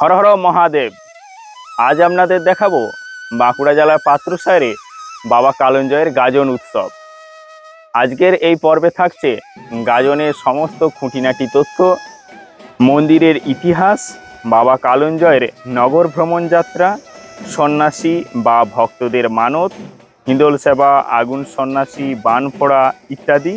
হর হর মহাদেব। আজ আপনাদের দেখাবো বাঁকুড়া জেলার পাত্রসারে বাবা কালঞ্জয়ের গাজন উৎসব। আজকের এই পর্বে থাকছে গাজনের সমস্ত খুঁটিনাটি তথ্য, মন্দিরের ইতিহাস, বাবা কালঞ্জয়ের নগর ভ্রমণ যাত্রা, সন্ন্যাসী বা ভক্তদের মানত, হিন্দোল সেবা, আগুন সন্ন্যাসী বানফোড়া ইত্যাদি।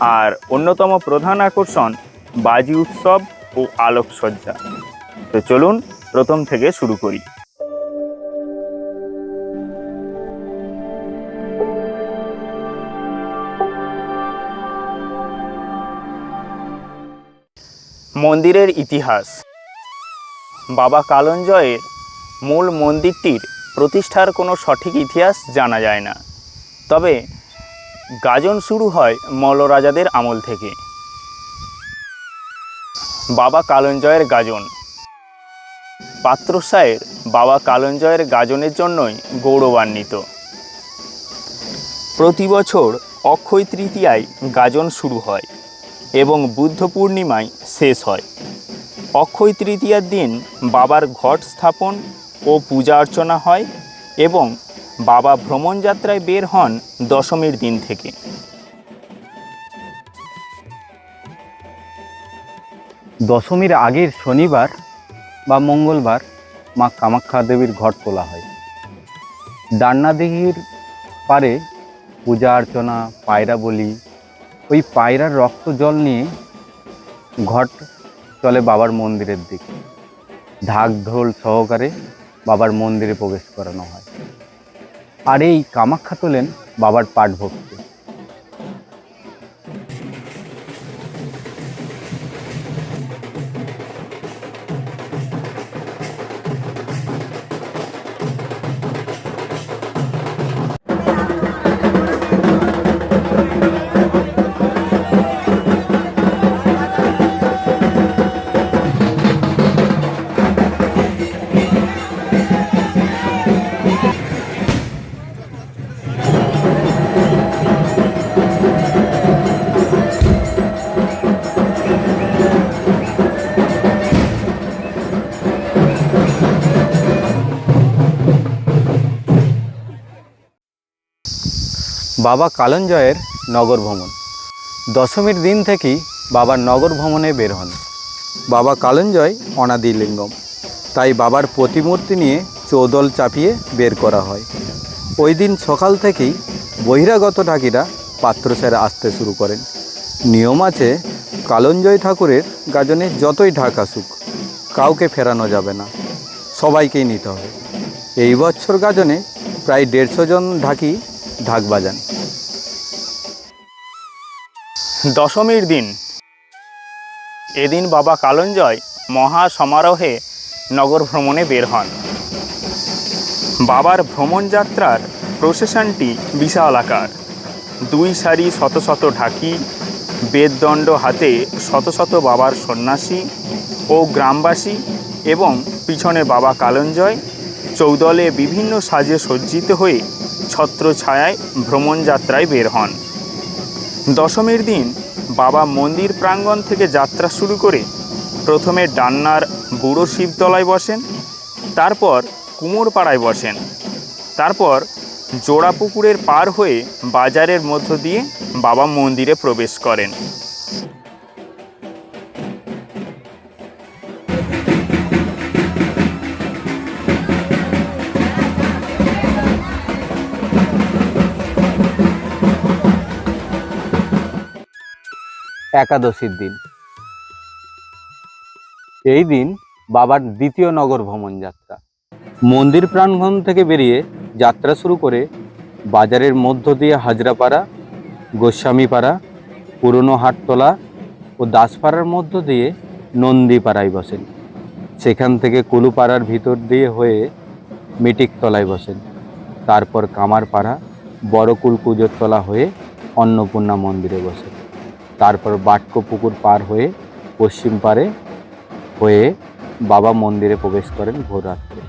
আর অন্যতম প্রধান আকর্ষণ বাজি উৎসব ও আলোকসজ্জা। তো চলুন প্রথম থেকে শুরু করি। মন্দিরের ইতিহাস। বাবা কালঞ্জয়ের মূল মন্দিরটির প্রতিষ্ঠার কোনো সঠিক ইতিহাস জানা যায় না। তবে গাজন শুরু হয় মল্ল রাজাদের আমল থেকে। বাবা কালঞ্জয়ের গাজন। পাত্রসায়ের বাবা কালঞ্জয়ের গাজনের জন্যই গৌরবান্বিত। প্রতি বছর অক্ষয় তৃতীয়ায় গাজন শুরু হয় এবং বুদ্ধ পূর্ণিমায় শেষ হয়। অক্ষয় তৃতীয়ার দিন বাবার ঘট স্থাপন ও পূজা অর্চনা হয় এবং বাবা ভ্রমণযাত্রায় বের হন দশমীর দিন থেকে। দশমীর আগের শনিবার বা মঙ্গলবার মা কামাখ্যা দেবীর ঘট তোলা হয়। ডান্না দিঘির পারে পূজা অর্চনা, পায়রা বলি, ওই পায়রার রক্ত জল নিয়ে ঘট চলে বাবার মন্দিরের দিকে। ঢাক ঢোল সহকারে বাবার মন্দিরে প্রবেশ করানো হয়। আর এই কামাখ্যা তোলেন বাবার পাঠ বাবা কালঞ্জয়ের নগর ভ্রমণ। দশমীর দিন থেকেই বাবার নগর ভ্রমণে বের হন। বাবা কালঞ্জয় অনাদি লিঙ্গম। তাই বাবার প্রতিমূর্তি নিয়ে চৌদল চাপিয়ে বের করা হয়। ওই দিন সকাল থেকেই বহিরাগত ঢাকিরা পাত্রসারে আসতে শুরু করেন। নিয়ম আছে, কালঞ্জয় ঠাকুরের গাজনে যতই ঢাক আসুক কাউকে ফেরানো যাবে না, সবাইকেই নিতে হবে। এই বছর গাজনে প্রায় দেড়শো জন ঢাকি ঢাক বাজান। দশমীর দিন। এদিন বাবা কালঞ্জয় মহা সমারোহে নগর ভ্রমণে বের হন। বাবার ভ্রমণ যাত্রার প্রসেশনটি বিশাল আকার। দুই সারি শত শত ঢাকি, বেদদণ্ড হাতে শত শত বাবার সন্ন্যাসী ও গ্রামবাসী এবং পিছনে বাবা কালঞ্জয় চৌদলে বিভিন্ন সাজে সজ্জিত হয়ে ছত্র ছায়ায় ভ্রমণ যাত্রায় বের হন। দশমীর দিন বাবা মন্দির প্রাঙ্গণ থেকে যাত্রা শুরু করে প্রথমে ডান্নার বুড়ো শিবতলায় বসেন, তারপর কুমোরপাড়ায় বসেন, তারপর জোড়া পুকুরের পার হয়ে বাজারের মধ্য দিয়ে বাবা মন্দিরে প্রবেশ করেন। একাদশীর দিন। এই দিন বাবার দ্বিতীয় নগর ভ্রমণ যাত্রা। মন্দির প্রাঙ্গণ থেকে বেরিয়ে যাত্রা শুরু করে বাজারের মধ্য দিয়ে হাজরাপাড়া, গোস্বামীপাড়া, পুরনো হাটতলা ও দাসপাড়ার মধ্য দিয়ে নন্দীপাড়ায় বসেন। সেখান থেকে কুলুপাড়ার ভিতর দিয়ে হয়ে মিটিকতলায় বসেন। তারপর কামারপাড়া, বড়কুল পুজোর তলা হয়ে অন্নপূর্ণা মন্দিরে বসেন। তারপর বাটকো পুকুর পার হয়ে পশ্চিম পারে হয়ে বাবা মন্দিরে প্রবেশ করেন ভোররাত্রে।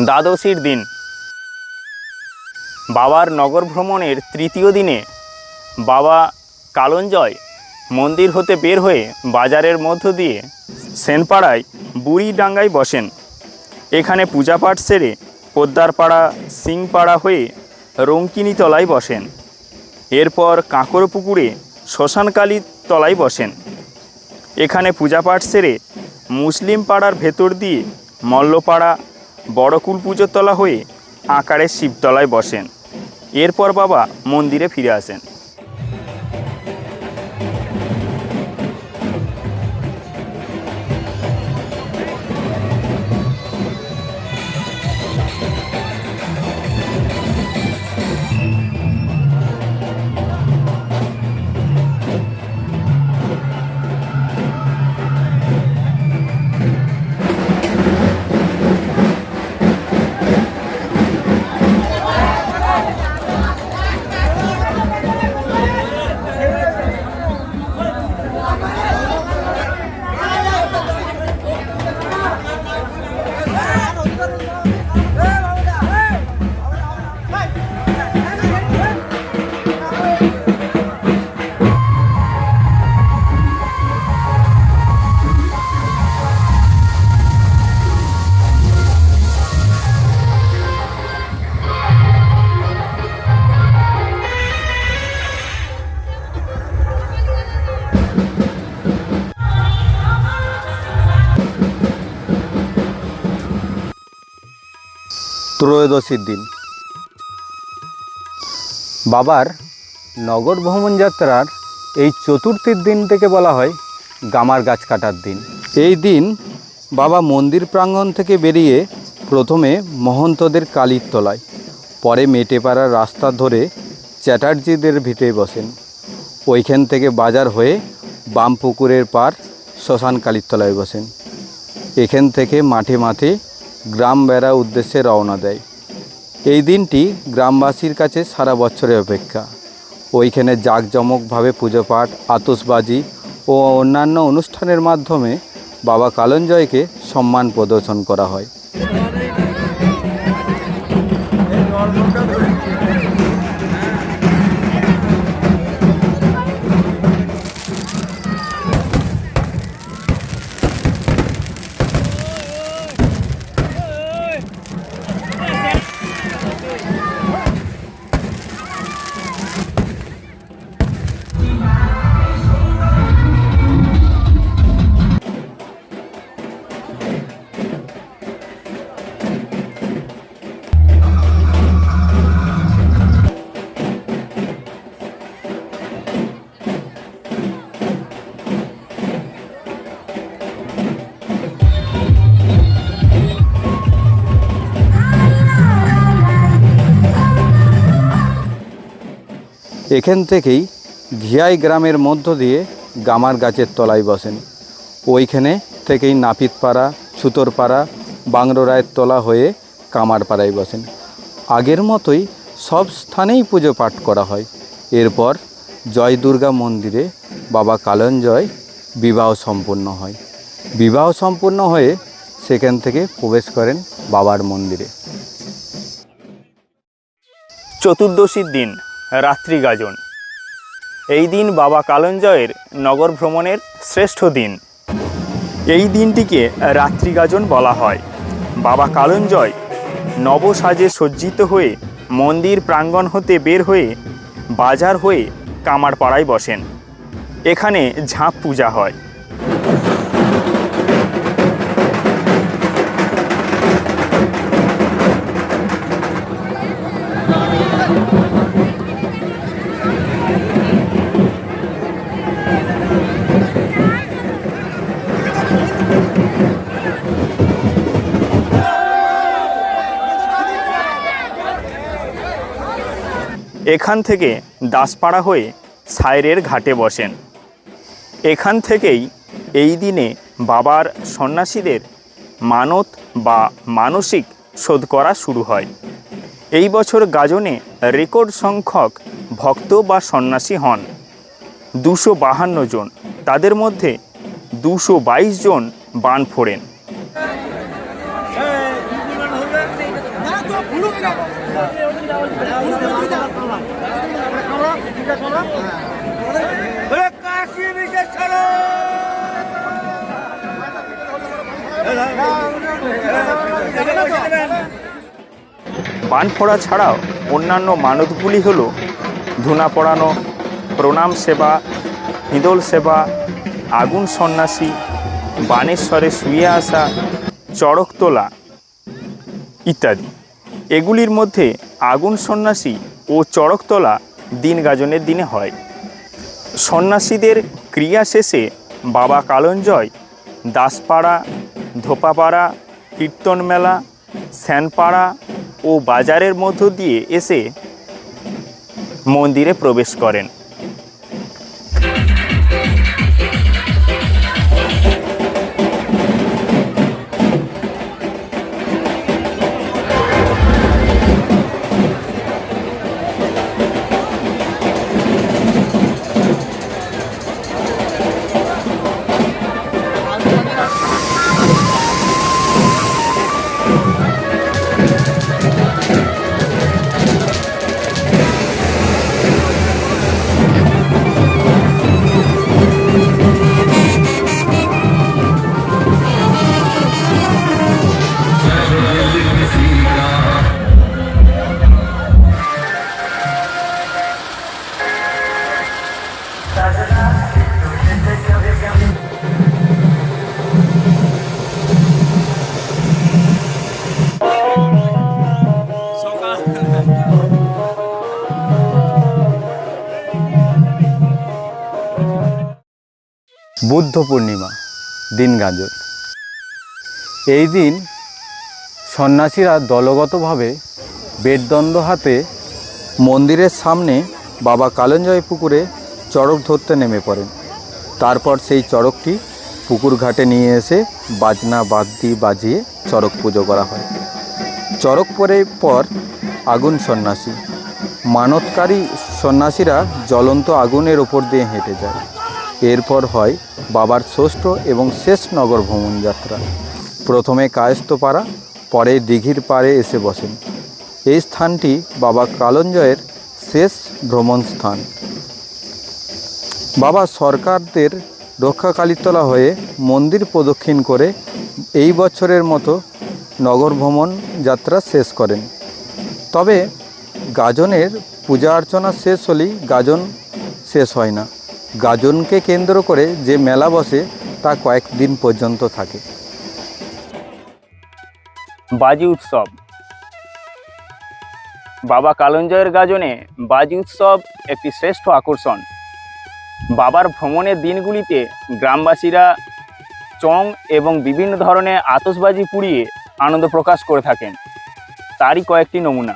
দ্বাদশীর দিন। বাবার নগর ভ্রমণের তৃতীয় দিনে বাবা কালঞ্জয় মন্দির হতে বের হয়ে বাজারের মধ্য দিয়ে সেনপাড়ায় বুড়িডাঙ্গায় বসেন। এখানে পূজাপাঠ সেরে পোদ্দারপাড়া, সিংপাড়া হয়ে রঙ্কিনী তলায় বসেন। এরপর কাঁকর পুকুরে শ্মশানকালী তলায় বসেন। এখানে পূজাপাঠ সেরে মুসলিম পাড়ার ভেতর দিয়ে মল্লপাড়া বড়কুল পুজোর তলা হয়ে আকারের শিবতলায় বসেন। এরপর বাবা মন্দিরে ফিরে আসেন। ত্রয়োদশীর দিন। বাবার নগর ভ্রমণ যাত্রার এই চতুর্থীর দিন থেকে বলা হয় গামার গাছ কাটার দিন। এই দিন বাবা মন্দির প্রাঙ্গণ থেকে বেরিয়ে প্রথমে মহন্তদের কালীর তলায়, পরে মেটেপাড়ার রাস্তা ধরে চ্যাটার্জিদের ভিটে বসেন। ওইখান থেকে বাজার হয়ে বাম পুকুরের পার শ্মশান কালীর তলায় বসেন। এখান থেকে মাঠে মাঠে গ্রাম বেড়া উদ্দেশ্যে রওনা দেয়। এই দিনটি গ্রামবাসীর কাছে সারা বছরের অপেক্ষা। ওইখানে জাঁকজমকভাবে পুজো পাঠ আতসবাজি ও অন্যান্য অনুষ্ঠানের মাধ্যমে বাবা কালঞ্জয়কে সম্মান প্রদর্শন করা হয়। এখান থেকেই ঘিয়াই গ্রামের মধ্য দিয়ে গামার গাছের তলায় বসেন। ওইখানে থেকেই নাপিতপাড়া, ছুতরপাড়া বাংরোরায়ের তলা হয়ে কামারপাড়ায় বসেন। আগের মতোই সব স্থানেই পুজো পাঠ করা হয়। এরপর জয় দুর্গা মন্দিরে বাবা কালঞ্জয় বিবাহ সম্পন্ন হয়। বিবাহ সম্পন্ন হয়ে সেখান থেকে প্রবেশ করেন বাবার মন্দিরে। চতুর্দশীর দিন। রাত্রি গাজন। এই দিন বাবা কালঞ্জয়ের নগর ভ্রমণের শ্রেষ্ঠ দিন। এই দিনটিকে রাত্রি গাজন বলা হয়। বাবা কালঞ্জয় নবসাজে সজ্জিত হয়ে মন্দির প্রাঙ্গণ হতে বের হয়ে বাজার হয়ে কামারপাড়ায় বসেন। এখানে ঝাঁপ পূজা হয়। এখান থেকে দাসপাড়া হয়ে সাইরের ঘাটে বসেন এখান থেকেই এই দিনে বাবার সন্ন্যাসীদের মানত বা মানসিক শোধ করা শুরু হয় এই বছর গাজনে রেকর্ড সংখ্যক ভক্ত বা সন্ন্যাসী হন দুশো বাহান্ন জন তাদের মধ্যে দুশো বাইশ জন বান ফোড়েন বান ফোড়া ছাড়াও অন্যান্য মানতগুলি হল ধুনা পড়ানো, প্রণাম সেবা হিঁদল সেবা, আগুন সন্ন্যাসী বানেশ্বরে শুয়ে আসা, চড়ক তোলা ইত্যাদি। এগুলির মধ্যে আগুন সন্ন্যাসী ও চড়ক তোলা দিন গাজনের দিনে হয়। সন্ন্যাসীদের ক্রিয়া শেষে বাবা কালঞ্জয়, দাসপাড়া, ধোপাপাড়া কীর্তন মেলা শ্যানপাড়া ও বাজারের মধ্য দিয়ে এসে মন্দিরে প্রবেশ করেন। বুদ্ধ পূর্ণিমা, দিন গাজন এই দিন সন্ন্যাসীরা দলগতভাবে বেদদণ্ড হাতে মন্দিরের সামনে বাবা কালঞ্জয় পুকুরে চড়ক ধরতে নেমে পড়েন। তারপর সেই চড়কটি পুকুর ঘাটে নিয়ে এসে বাজনা বাদ্যি বাজিয়ে চড়ক পুজো করা হয়। চড়ক পরে পর আগুন সন্ন্যাসী। মানতকারী সন্ন্যাসীরা জ্বলন্ত আগুনের ওপর দিয়ে হেঁটে যায়। এরপর হয় বাবার ষষ্ঠ এবং শেষ নগর ভ্রমণ যাত্রা। প্রথমে কায়স্থপাড়া, পরে দিঘির পাড়ে এসে বসেন। এই স্থানটি বাবা কালঞ্জয়ের শেষ ভ্রমণ স্থান। বাবা সরকারদের রক্ষাকালীতলা হয়ে মন্দির প্রদক্ষিণ করে এই বছরের মতো নগর ভ্রমণ যাত্রা শেষ করেন। তবে গাজনের পূজা অর্চনা শেষ হলেই গাজন শেষ হয় না। গাজনকে কেন্দ্র করে যে মেলা বসে তা কয়েকদিন পর্যন্ত থাকে। বাজি উৎসব। বাবা কালঞ্জয়ের গাজনে বাজি উৎসব একটি শ্রেষ্ঠ আকর্ষণ। বাবার ভ্রমণের দিনগুলিতে গ্রামবাসীরা চং এবং বিভিন্ন ধরনের আতসবাজি পুড়িয়ে আনন্দ প্রকাশ করে থাকেন। তারই কয়েকটি নমুনা।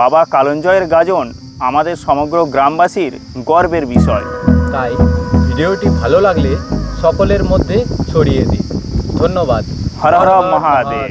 বাবা কালঞ্জয়ের গাজন আমাদের সমগ্র গ্রামবাসীর গর্বের বিষয়। তাই ভিডিওটি ভালো লাগলে সকলের মধ্যে ছড়িয়ে দিন। ধন্যবাদ। হর হর মহাদেব।